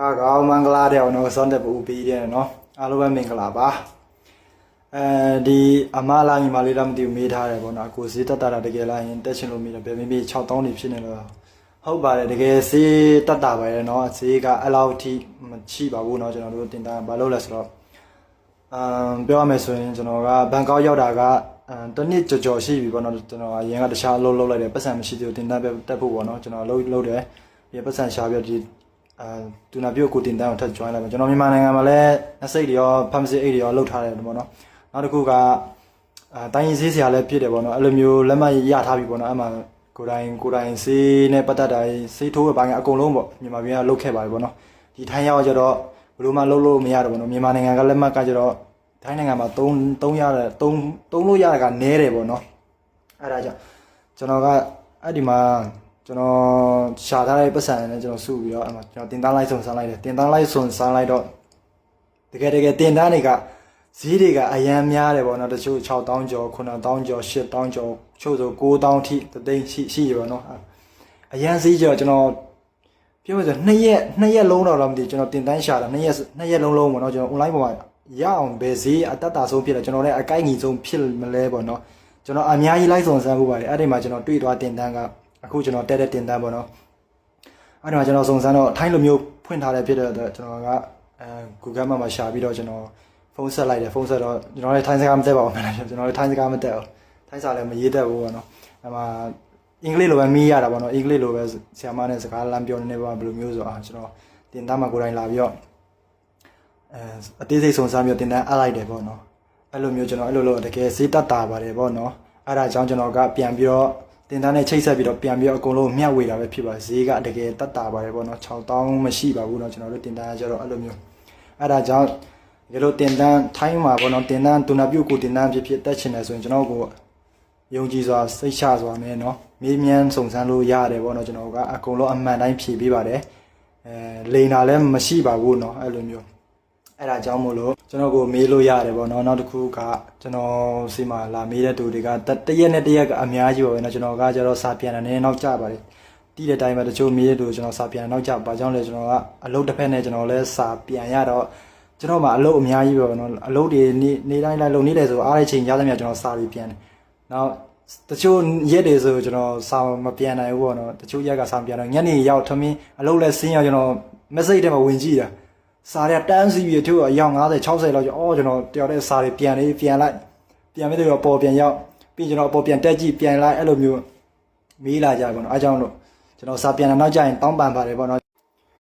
ကာကောင်းမင်္ဂလာတဲ့နော်စောတဲ့ပူပြီးတဲ့နော်အားလုံးပဲမင်္ဂလာပါအဲဒီအမလာညီမလေးတော့မသိဘူးမေးထားတယ်ပေါ့နော်ကိုဈေးတက်တာတကယ်လားရင်တက်ချင်လို့မေးတယ်ပဲမေးမေး6000နေဖြစ်နေလို့ဟုတ်ပါတယ်တကယ်ဈေးတက်တာပါရဲ့နော်ဈေးကအဲ့လောက်ထိမရှိပါဘူးနော်ကျွန်တော်တို့တင်တာဘာလို့လဲဆိုတော့အမ်ပြောရမယ်ဆိုရင်ကျွန်တော်ကဘန်ကောက်ရောက်တာကအဲတနစ်ကြော်ကြော်ရှိပြီပေါ့နော်ကျွန်တော်အရင်ကတခြားအလုပ်လုပ်လိုက်တယ်ပတ်စံမရှိသေးဘူးတင်တန်းပဲတက်ဖို့ပေါ့နော်ကျွန်တော်လုပ်လုပ်တယ်ပြီးပတ်စံရှာပြီးဒီ အာတူနာပြုတ်ကိုတင်တန်းကိုထပ် join လိုက်ပါကျွန်တော်မြန်မာနိုင်ငံမှာလည်းအစိတ်တွေရော pharmacy အိတ်တွေရောလုပ်ထားတယ်ပေါ့နော်နောက်တစ်ခုကအာတိုင်းရင်ဆေးဆရာလည်းဖြစ်တယ်ပေါ့နော်အဲ့လိုမျိုးလက်မှတ်ရထားပြီပေါ့နော်အဲ့မှာကိုယ်တိုင်ကိုယ်တိုင်ဆေးနဲ့ပတ်သက်တာဆေးထိုးပဲပိုင်းအကုန်လုံးပေါ့မြန်မာပြည်ကလုပ်ခဲ့ပါတယ်ပေါ့နော်ဒီထိုင်းရောက်ကြတော့ဘယ်လိုမှလုပ်လို့မရတော့ဘူးနော်မြန်မာနိုင်ငံကလက်မှတ်ကကြတော့ထိုင်းနိုင်ငံမှာ3 3ရတယ်3 3လို့ရတာကနည်းတယ်ပေါ့နော်အဲ့ဒါကြောင့်ကျွန်တော်ကအဲ့ဒီမှာ ကျွန်တော်ရှာထားတဲ့ပတ်စံနဲ့ကျွန်တော်စုပြီးတော့အဲ့မှာကျွန်တော်တင်သားလိုက်စုံစမ်းလိုက်တယ်တင်သားလိုက်စုံစမ်းလိုက်တော့တကယ်တကယ်တင်သားတွေကဈေးတွေကအရန်များတယ်ပေါ့နော်တချို့6000ကျော်9000ကျော်8000ကျော်ချို့ဆို9000ထိတသိန်းရှိရှိရပါတော့အရန်ဈေးကျော်ကျွန်တော်ပြောမှဆိုနှစ်ရက်နှစ်ရက်လုံးတော့တော့မသိဘူးကျွန်တော်တင်တန်းရှာတာနှစ်ရက်နှစ်ရက်လုံးလုံးပေါ့နော်ကျွန်တော် online ပေါ်မှာရအောင်ဘယ်ဈေးအတတ်တာဆုံးဖြစ်လဲကျွန်တော်လည်းအကိုက်ကြီးဆုံးဖြစ်မလဲပေါ့နော်ကျွန်တော်အများကြီးလိုက်ဆောင်စမ်းဖို့ပါတယ်အဲ့ဒီမှာကျွန်တော်တွေ့သွားတင်တန်းက အခုကျွန်တော်တက်တဲ့တင်တန်းပေါ့နော်အဲ့ဒီမှာကျွန်တော်စုံစမ်းတော့ထိုင်းလိုမျိုးဖွင့်ထားတယ်ဖြစ်တဲ့အတွက်ကျွန်တော်ကအဲ Google Map မှာရှာပြီးတော့ကျွန်တော်ဖုန်းဆက်လိုက်တယ်ဖုန်းဆက်တော့ကျွန်တော်လည်းထိုင်းစကားမတက်ပါဘူးခင်ဗျာကျွန်တော်လည်းထိုင်းစကားမတက်ဘူးထိုင်းစာလည်းမရေးတတ်ဘူးပေါ့နော်အဲ့မှာအင်္ဂလိပ်လိုပဲမေးရတာပေါ့နော်အင်္ဂလိပ်လိုပဲဆရာမနဲ့စကားလမ်းပြောနေနေပါဘယ်လိုမျိုးဆိုအာကျွန်တော်တင်သားမှာကိုယ်တိုင်လာပြီးတော့အဲအသေးစိတ်စုံစမ်းပြီးတော့တင်တန်းအပ်လိုက်တယ်ပေါ့နော်အဲ့လိုမျိုးကျွန်တော်အဲ့လိုလိုတကယ်ဈေးတက်တာပါတယ်ပေါ့နော်အဲ့ဒါကြောင့်ကျွန်တော်ကပြန်ပြီးတော့ တင်တန်းနဲ့ချိတ်ဆက်ပြီးတော့ပြန်ပြီးတော့အကုန်လုံးမျှဝေတာပဲဖြစ်ပါဈေးကတကယ်တက်တာပါတယ်ပေါ့နော်6000မရှိပါဘူးเนาะကျွန်တော်တို့တင်တန်းကကျတော့အဲ့လိုမျိုးအဲ့ဒါကြောင့်ဒီလိုတင်တန်းထိုင်းမှာပေါ့နော်တင်တန်းဒုနာပြုတ်ကိုတင်တန်းဖြစ်ဖြစ်တက်ချင်တယ်ဆိုရင်ကျွန်တော်ကို ယုံကြည်စွာစိတ်ချစွာနဲ့เนาะမေးမြန်းစုံစမ်းလို့ရတယ်ပေါ့เนาะကျွန်တော်ကအကုန်လုံးအမှန်တိုင်းဖြေပေးပါတယ်အဲလိန်တာလည်းမရှိပါဘူးเนาะအဲ့လိုမျိုး အဲ့ဒါကြောင့်မို့လို့ကျွန်တော်ကိုမေးလို့ရတယ်ပေါ့နော်နောက်တစ်ခုကကျွန်တော်စီမလာမေးတဲ့သူတွေကတရက်နဲ့တရက်ကအများကြီးပါပဲနော်ကျွန်တော်ကကျတော့စာပြန်တာနည်းနည်းနောက်ကျပါတယ်တည်တဲ့အတိုင်းပဲတချို့မေးတဲ့သူကျွန်တော်စာပြန်နောက်ကျပါကြောင့်လဲကျွန်တော်ကအလုပ်တစ်ဖက်နဲ့ကျွန်တော်လဲစာပြန်ရတော့ကျွန်တော်မှာအလုပ်အများကြီးပဲနော်အလုပ်တွေနေနေတိုင်းလိုက်လုပ်နေတယ်ဆိုအားတဲ့ချိန်ရသမျှကျွန်တော်စာပြီးပြန်တယ်နောက်တချို့ရက်တွေဆိုကျွန်တော်စာမပြန်နိုင်ဘူးပေါ့နော်တချို့ရက်ကစာမပြန်တော့ညနေရောက်ထမင်းအလုပ်လဲဆင်းရောက်ကျွန်တော် message ထဲမှာဝင်ကြည့်တာ စာတွေကတန်းစီပြီးသူကအယောက်50 60လောက်ကျအော်ကျွန်တော်တယောက်တည်းစာတွေပြန်လေးပြန်လိုက်ပြန်ပြီးတော့ပေါ်ပြန်ရောက်ပြီးကျွန်တော်ပေါ်ပြန်တက်ကြည့်ပြန်လိုက်အဲ့လိုမျိုးမေးလာကြပါတော့အားကြောင့်လို့ကျွန်တော်စာပြန်လာနောက်ကျရင်တောင်းပန်ပါတယ်ပေါ့နော်